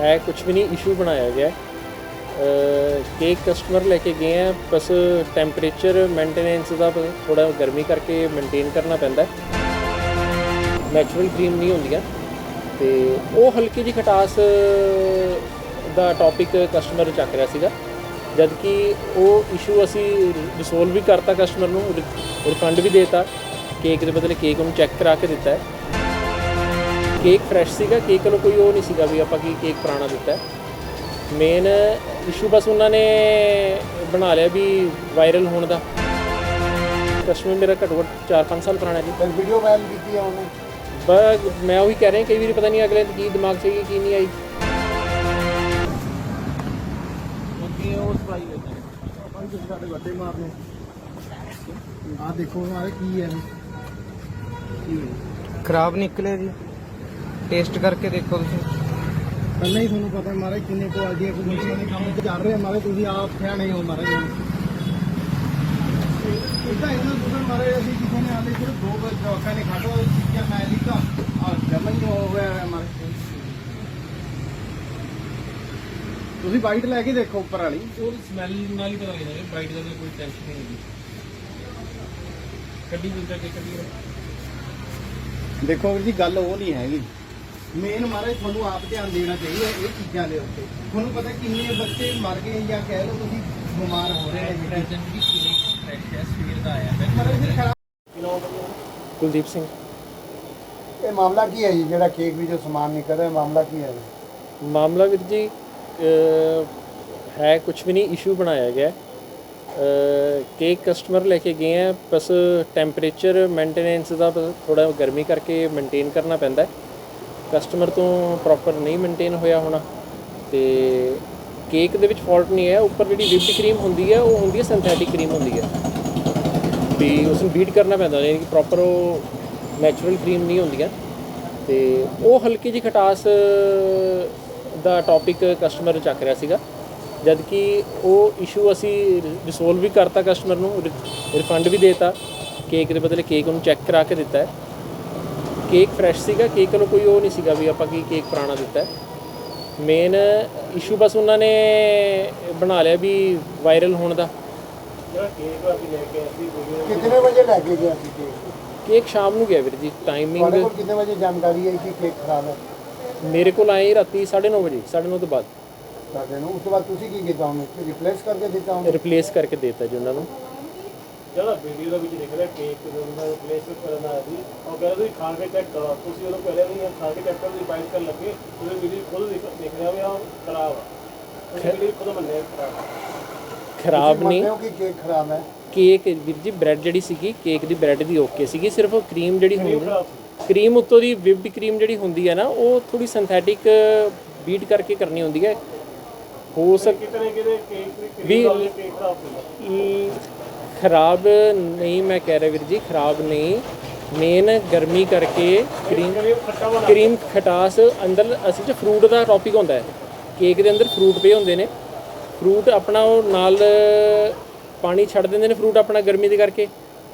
ਹੈ ਕੁਝ ਵੀ ਨਹੀਂ ਇਸ਼ੂ ਬਣਾਇਆ ਗਿਆ। ਕੇਕ ਕਸਟਮਰ ਲੈ ਕੇ ਗਏ ਆ, ਬਸ ਟੈਂਪਰੇਚਰ ਮੇਨਟੇਨੈਂਸ ਦਾ ਥੋੜਾ ਗਰਮੀ ਕਰਕੇ ਮੇਨਟੇਨ ਕਰਨਾ ਪੈਂਦਾ ਨੈਚੁਰਲ ਕਰੀਮ ਨਹੀਂ ਹੁੰਦੀਆਂ। ਤੇ ਉਹ ਹਲਕੀ ਜਿਹੀ ਖਟਾਸ ਦਾ ਟੌਪਿਕ ਕਸਟਮਰ ਚੱਕ ਰਿਹਾ ਸੀਗਾ। ਜਦ ਕਿ ਉਹ ਇਸ਼ੂ ਅਸੀਂ ਰਿਸੋਲਵ ਵੀ ਕਰਤਾ ਕਸਟਮਰ ਨੂੰ ਰਿਫੰਡ ਵੀ ਦੇਤਾ। ਕੇਕ ਦੇ ਬਦਲੇ ਕੇਕ ਉਹਨੂੰ ਚੈੱਕ ਕਰਾ ਕੇ ਦਿੱਤਾ ਹੈ। ਕੇਕ ਫਰੈਸ਼ ਸੀਗਾ ਕੇਕ ਨੂੰ ਕੋਈ ਉਹ ਨਹੀਂ ਸੀਗਾ ਵੀ ਆਪਾਂ ਕੀ ਕੇਕ ਪੁਰਾਣਾ ਦਿੱਤਾ। ਮੇਨ ਇਸ਼ੂ ਬਸ ਉਹਨਾਂ ਨੇ ਬਣਾ ਲਿਆ ਵੀ ਵਾਇਰਲ ਹੋਣ ਦਾ। ਕਸਟਮਰ ਮੇਰਾ ਘੱਟੋ ਘੱਟ 4-5 ਸਾਲ ਪੁਰਾਣਾ ਜੀ। ਫਿਰ ਵੀਡੀਓ ਵਾਇਰਲ ਕੀਤੀ ਆ ਉਹਨੇ? ਬਸ ਮੈਂ ਉਹੀ ਕਹਿ ਰਿਹਾ ਕਈ ਵਾਰੀ ਪਤਾ ਨਹੀਂ ਅਗਲੇ ਦੀ ਕੀ ਦਿਮਾਗ 'ਚ ਕੀ ਨਹੀਂ ਆਈ। ਸਾਡੇ ਮਾਰਨੇ। ਆ ਦੇਖੋ ਮਾਰੇ ਕੀ ਹੈ। ਖਰਾਬ ਨਿਕਲੇ ਜੀ। ਟੇਸਟ ਕਰਕੇ ਦੇਖੋ ਤੁਸੀਂ। ਪਹਿਲਾਂ ਹੀ ਤੁਹਾਨੂੰ ਪਤਾ ਮਾਰੇ ਕਿੰਨੇ ਕੁਆਲਿਟੀਆਂ ਕੁਆਲਿਟੀਆਂ ਦੇ ਕੰਮ ਤੇ ਚੱਲ ਰਹੇ ਮਾਰੇ ਤੁਸੀਂ ਆਪ ਸਿਆਣੇ ਹੋ ਮਾਰੇ ਇਦਾਂ ਇਹਨਾਂ ਦੁਕਾਨ ਮਾਰੇ ਅਸੀਂ ਕਿਸੇ ਨੇ ਆਲੇ ਸਿਰਫ ਦੋ ਵਾਰ ਜਵਾਕਾਂ ਨੇ ਉਹ ਚੀਜ਼ਾਂ ਮੈਂ ਲਿਖਾ ਆ ਜਮਨ ਹੀ ਹੋ ਗਿਆ ਹੈ ਮਾਰੇ ਤੁਸੀਂ ਬਾਈਟ ਲੈ ਕੇ ਦੇਖੋ ਉੱਪਰ ਵਾਲੀ। ਉਹ ਸਮੈਲ ਨਾਲ ਹੀ ਪਤਾ ਲੱਗਦਾ ਬ੍ਰਾਈਟ ਦਾ ਕੋਈ ਟੈਨਸ਼ਨ ਨਹੀਂ ਹੈਗੀ ਕੱਢੀ ਦੂਜਾ ਕੇ ਕੱਢੀ ਦੇਖੋ ਵੀਰ ਜੀ ਗੱਲ ਉਹ ਨਹੀਂ ਹੈਗੀ। ਮੇਨ ਮਹਾਰਾਜ ਤੁਹਾਨੂੰ ਆਪ ਧਿਆਨ ਦੇਣਾ ਚਾਹੀਦਾ ਇਹ ਚੀਜ਼ਾਂ ਦੇ ਉੱਤੇ। ਤੁਹਾਨੂੰ ਪਤਾ ਕਿੰਨੇ ਬੱਚੇ ਮਰ ਗਏ ਜਾਂ ਕਹਿ ਲਓ ਤੁਸੀਂ ਬਿਮਾਰ ਹੋ ਰਹੇ ਨੇ ਟੈਨਸ਼ਨ ਵੀ ਕੇਕ ਫਰੈਸ਼ ਹੈ ਸਵੇਰ ਦਾ ਆਇਆ ਮਹਾਰਾਜ ਫਿਰ ਖਰਾਬ ਕੁਲਦੀਪ ਸਿੰਘ। ਇਹ ਮਾਮਲਾ ਕੀ ਹੈ ਜੀ? ਜਿਹੜਾ ਕੇਕ ਵੀ ਜੋ ਸਮਾਨ ਨਿਕਲ ਰਿਹਾ ਮਾਮਲਾ ਕੀ ਹੈ ਮਾਮਲਾ ਵੀਰ ਜੀ ਅਹ, ਹੈ ਕੁਝ ਵੀ ਨਹੀਂ ਇਸ਼ੂ ਬਣਾਇਆ ਗਿਆ। ਹੈ। ਕੇਕ ਕਸਟਮਰ ਲੈ ਕੇ ਗਏ ਆ ਬਸ ਟੈਂਪਰੇਚਰ ਮੇਨਟੇਨੈਂਸ ਦਾ ਥੋੜਾ ਗਰਮੀ ਕਰਕੇ ਮੇਨਟੇਨ ਕਰਨਾ ਪੈਂਦਾ ਹੈ। ਕਸਟਮਰ ਤੋਂ ਪ੍ਰੋਪਰ ਨਹੀਂ ਮੇਨਟੇਨ ਹੋਇਆ ਹੋਣਾ ਤੇ ਕੇਕ ਦੇ ਵਿੱਚ ਫਾਲਟ ਨਹੀਂ ਹੈ, ਉੱਪਰ ਜਿਹੜੀ ਵਿਪਡ ਕਰੀਮ ਹੁੰਦੀ ਹੈ, ਉਹ ਹੁੰਦੀ ਹੈ ਸਿੰਥੈਟਿਕ ਕਰੀਮ ਹੁੰਦੀ ਹੈ। ਵੀ ਉਸ ਨੂੰ ਬੀਟ ਕਰਨਾ ਪੈਂਦਾ, ਯਾਨੀ ਕਿ ਪ੍ਰੋਪਰ ਉਹ ਨੈਚੁਰਲ ਕਰੀਮ ਨਹੀਂ ਹੁੰਦੀਆਂ। ਤੇ ਉਹ ਹਲਕੀ ਜਿਹੀ ਖਟਾਸ ਦਾ ਟੌਪਿਕ ਕਸਟਮਰ ਚੱਕ ਰਿਹਾ ਸੀਗਾ। ਜਦ ਕਿ ਉਹ ਇਸ਼ੂ ਅਸੀਂ ਰਿਸੋਲਵ ਵੀ ਕਰਤਾ ਕਸਟਮਰ ਨੂੰ ਰਿਫੰਡ ਵੀ ਦੇਤਾ। ਕੇਕ ਦੇ ਬਦਲੇ ਕੇਕ ਉਹਨੂੰ ਚੈੱਕ ਕਰਾ ਕੇ ਦਿੱਤਾ ਹੈ। ਕੇਕ ਫਰੈਸ਼ ਸੀਗਾ ਕੇਕ ਨੂੰ ਕੋਈ ਉਹ ਨਹੀਂ ਸੀਗਾ ਵੀ ਆਪਾਂ ਕੀ ਕੇਕ ਪੁਰਾਣਾ ਦਿੱਤਾ। ਮੇਨ ਇਸ਼ੂ ਬਸ ਉਹਨਾਂ ਨੇ ਬਣਾ ਲਿਆ ਵੀ ਵਾਇਰਲ ਹੋਣ ਦਾ। ਜਿਹੜਾ ਕੇਕ ਅਸੀਂ ਲੈ ਕੇ ਅਸੀਂ ਕਿੰਨੇ ਵਜੇ ਲੈ ਕੇ ਗਿਆ ਸੀ ਕੇਕ ਸ਼ਾਮ ਨੂੰ ਗਿਆ ਵੀਰ ਜੀ ਤੁਹਾਡੇ ਟਾਈਮਿੰਗ ਕੋਲ ਕਿੰਨੇ ਵਜੇ ਜਾਣਕਾਰੀ ਹੈ ਕਿ ਕੇਕ ਖਰਾਬ ਹੈ? ਮੇਰੇ ਕੋਲ ਆਏ ਰਾਤੀ 9:30 ਵਜੇ 9:30 ਤੋਂ ਬਾਅਦ। ਸਾਡੇ ਨੂੰ ਉਸ ਤੋਂ ਬਾਅਦ ਤੁਸੀਂ ਕੀ ਕੀਤਾ ਉਹਨੂੰ? ਰਿਪਲੇਸ ਕਰਕੇ ਦਿੱਤਾ ਉਹਨੂੰ? ਰਿਪਲੇਸ ਕਰਕੇ ਦੇਤਾ ਜੀ ਉਹਨਾਂ ਨੂੰ। ਜਿਹੜਾ ਵੀਡੀਓ ਦੇ ਵਿੱਚ ਦਿਖ ਰਿਹਾ ਕੇਕ ਦੇ ਉਹਨਾਂ ਰਿਪਲੇਸ ਕਰਨ ਦਾ ਸੀ ਉਹ ਕਹਿੰਦਾ ਤੁਸੀਂ ਖਾ ਕੇ ਚੈੱਕ ਕਰੋ। ਤੁਸੀਂ ਉਹਨੂੰ ਰਹੇ ਨਹੀਂ ਖਾ ਕੇ ਚੈੱਕ ਕਰਨ ਦੀ ਬਾਈਟ ਕਰਨ ਲੱਗੇ ਤੁਸੀਂ ਵੀਡੀਓ ਖੁਦ ਦੇਖ ਦੇਖ ਰਿਹਾ ਵੀ ਆਹ ਖਰਾਬ ਆ। ਤੁਸੀਂ ਵੀਡੀਓ ਖੁਦ ਮੰਨਿਆ ਖਰਾਬ ਆ। ਖਰਾਬ ਨਹੀਂ। ਕਿ ਕੇਕ ਖਰਾਬ ਹੈ? ਕੇਕ ਵੀਰ ਜੀ ਬ੍ਰੈਡ ਜਿਹੜੀ ਸੀਗੀ ਕੇਕ ਦੀ ਬ੍ਰੈਡ ਦੀ ਓਕੇ ਸੀਗੀ ਸਿਰਫ ਉਹ ਕਰੀਮ ਜਿਹੜੀ ਹੁੰਦੀ ਕਰੀਮ ਉੱਤੋਂ ਦੀ ਵਿਪਡ ਕਰੀਮ ਜਿਹੜੀ ਹੁੰਦੀ ਹੈ ਨਾ ਉਹ ਥੋੜੀ ਸਿੰਥੈਟਿਕ ਬੀਟ ਕਰਕੇ ਕਰਨੀ ਹੁੰਦੀ ਹੈ। ਹੋ ਸਕ ਕਿਤਨੇ ਕਿਤੇ ਕੇਕ ਵੀ- ਵੀ ਕਰੀਮ ਕੇਕ ਖਰਾਬ ਖਰਾਬ ਨਹੀਂ ਮੈਂ ਕਹਿ ਰਿਹਾ ਵੀਰ ਜੀ ਖਰਾਬ ਨਹੀਂ। ਮੇਨ ਗਰਮੀ ਕਰਕੇ ਕਰੀਮ ਕਰੀਮ ਖਟਾਸ ਅੰਦਰ ਅਸਲ 'ਚ ਫਰੂਟ ਦਾ ਟੌਪਿਕ ਹੁੰਦਾ ਹੈ। ਕੇਕ ਦੇ ਅੰਦਰ ਫਰੂਟ ਪਏ ਹੁੰਦੇ ਨੇ। ਫਰੂਟ ਆਪਣਾ ਉਹ ਨਾਲ ਪਾਣੀ ਛੱਡ ਦਿੰਦੇ ਨੇ ਫਰੂਟ ਆਪਣਾ ਗਰਮੀ ਦੇ ਕਰਕੇ।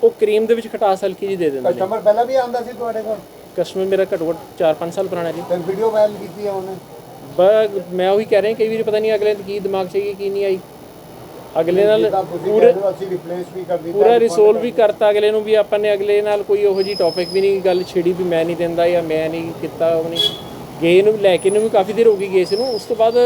ਉਹ ਕਰੀਮ ਦੇ ਵਿੱਚ ਖਟਾਸ ਹਲਕੀ ਜੀ ਦੇ ਦਿੰਦੇ ਨੇ। ਕਸਟਮਰ ਪਹਿਲਾਂ ਵੀ ਆਉਂਦਾ ਸੀ ਤੁਹਾਡੇ ਕੋਲ? ਕਸਟਮਰ ਮੇਰਾ ਘੱਟੋ ਘੱਟ 4-5 ਸਾਲ ਪੁਰਾਣਾ ਜੀ। ਵੀਡੀਓ ਵਾਇਰਲ ਕੀਤੀ ਆ ਉਹਨੇ? ਬਸ ਮੈਂ ਉਹੀ ਕਹਿ ਰਿਹਾ ਕਈ ਵਾਰੀ ਪਤਾ ਨਹੀਂ ਅਗਲੇ ਕੀ ਦਿਮਾਗ 'ਚ ਹੈਗੀ ਕੀ ਨਹੀਂ ਆਈ। ਅਗਲੇ ਨਾਲ ਪੂਰੇ ਅਸੀਂ ਰਿਪਲੇਸ ਵੀ ਕਰ ਦਿੱਤਾ ਪੂਰਾ ਰਿਸੋਲਵ ਵੀ ਕਰਤਾ ਅਗਲੇ ਨੂੰ ਵੀ ਆਪਾਂ ਨੇ ਅਗਲੇ ਨਾਲ ਕੋਈ ਉਹੋ ਜੀ ਟੌਪਿਕ ਵੀ ਨਹੀਂ ਗੱਲ ਛੇੜੀ ਵੀ ਮੈਂ ਨਹੀਂ ਦਿੰਦਾ ਜਾਂ ਮੈਂ ਨਹੀਂ ਕੀਤਾ ਉਹ ਨਹੀਂ। ਗਏ ਨੂੰ ਲੈ ਕੇ ਨੂੰ ਵੀ ਕਾਫੀ ਦੇਰ ਹੋ ਗਈ ਗਏ ਨੂੰ ਉਸ ਤੋਂ ਬਾਅਦ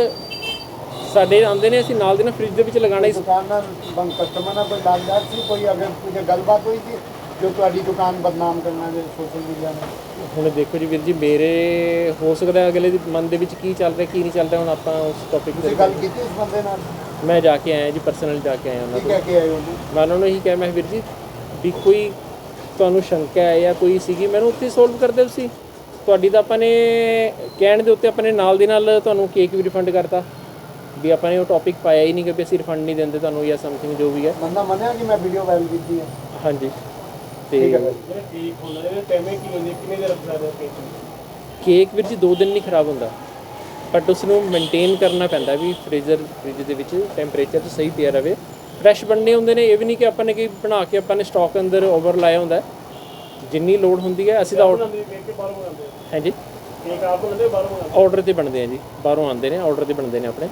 ਸਾਡੇ ਆਉਂਦੇ ਨੇ ਅਸੀਂ ਨਾਲ ਦੇ ਨਾਲ ਫ੍ਰਿਜ ਦੇ ਵਿੱਚ ਲਗਾਣਾ ਹੀ ਦੁਕਾਨ ਨਾਲ ਬੰਦ ਕਸਟਮਰ ਨਾਲ ਕੋਈ ਲਾਗਦਾਰ ਸੀ ਕੋਈ ਅਗਰ ਕੁਝ ਗੱਲਬਾਤ ਹੋਈ ਸੀ ਜੋ ਤੁਹਾਡੀ ਦੁਕਾਨ ਬਦਨਾਮ ਕਰਨਾ ਜੇ ਸੋਸ਼ਲ ਮੀਡੀਆ ਨੇ? ਹੁਣ ਦੇਖੋ ਜੀ ਵੀਰ ਜੀ ਮੇਰੇ ਹੋ ਸਕਦਾ ਅਗਲੇ ਦੇ ਮਨ ਦੇ ਵਿੱਚ ਕੀ ਚੱਲ ਰਿਹਾ ਕੀ ਨਹੀਂ ਚੱਲ ਰਿਹਾ ਹੁਣ ਆਪਾਂ ਉਸ ਟੌਪਿਕ ਤੇ ਗੱਲ ਕੀਤੀ ਉਸ ਬੰਦੇ ਨਾਲ? ਮੈਂ ਜਾ ਕੇ ਆਇਆ ਜੀ ਪਰਸਨਲ ਜਾ ਕੇ ਆਇਆ ਉਹਨਾਂ ਕੀ ਕੋਲ ਕਹਿ ਕੇ ਆਏ ਉਹਨੂੰ ਮੈਂ ਉਹਨਾਂ ਨੂੰ ਇਹੀ ਕਿਹਾ ਮੈਂ ਕਿਹਾ, ਵੀਰ ਜੀ ਵੀ ਕੋਈ ਤੁਹਾਨੂੰ ਸ਼ੰਕਾ ਹੈ ਜਾਂ ਕੋਈ ਸੀਗੀ ਮੈਨੂੰ ਉੱਥੇ ਸੋਲਵ ਕਰ ਦਿਓ ਤੁਸੀਂ। ਤੁਹਾਡੀ ਤਾਂ ਆਪਾਂ ਨੇ ਕਹਿਣ ਦੇ ਉੱਤੇ ਆਪਾਂ ਨੇ ਨਾਲ ਦੀ ਨਾਲ ਤੁਹਾਨੂੰ ਕੇਕ ਵੀ ਰਿਫੰਡ ਕਰਤਾ। ਵੀ ਆਪਾਂ ਨੇ ਉਹ ਟੌਪਿਕ ਪਾਇਆ ਹੀ ਨਹੀਂ ਕਿ ਵੀ ਅਸੀਂ ਰਿਫੰਡ ਨਹੀਂ ਦਿੰਦੇ ਤੁਹਾਨੂੰ ਜਾਂ ਸਮਥਿੰਗ ਜੋ ਵੀ ਹੈ। ਬੰਦਾ ਮੰਨਿਆ ਕਿ ਮੈਂ ਵੀਡੀਓ ਵਾਇਰਲ ਕੀਤੀ ਹੈ? ਹਾਂਜੀ। ਤੇ ਠੀਕ ਹੈ ਭਾਈ। ਕੇਕ ਨੂੰ? ਕੇਕ ਵੀਰ ਜੀ 2 ਦਿਨ ਨਹੀਂ ਖਰਾਬ ਹੁੰਦਾ। ਬਟ ਉਸ ਨੂੰ ਮੇਨਟੇਨ ਕਰਨਾ ਪੈਂਦਾ ਵੀ ਫ੍ਰੀਜ਼ਰ ਫ੍ਰਿਜ ਦੇ ਵਿੱਚ ਟੈਂਪਰੇਚਰ ਤੇ ਸਹੀ ਪਿਆ ਰਵੇ ਫਰੈਸ਼ ਬਣਨੇ ਹੁੰਦੇ ਨੇ ਇਹ ਵੀ ਨਹੀਂ ਕਿ ਆਪਾਂ ਨੇ ਕੀ ਬਣਾ ਕੇ ਆਪਾਂ ਨੇ ਸਟਾਕ ਅੰਦਰ ਓਵਰ ਲਾਇਆ ਹੁੰਦਾ। ਜਿੰਨੀ ਲੋਡ ਹੁੰਦੀ ਹੈ ਅਸੀਂ ਤਾਂ। ਹਾਂਜੀ ਕੇਕ ਆਪ ਬਣਦੇ ਬਾਹਰੋਂ ਮੰਗਾਉਂਦੇ ਆਰਡਰ ਤੇ ਬਣਦੇ ਆ ਜੀ ਬਾਹਰੋਂ ਆਉਂਦੇ ਨੇ ਆਰਡਰ ਤੇ ਬਣਦੇ ਨੇ ਆਪਣੇ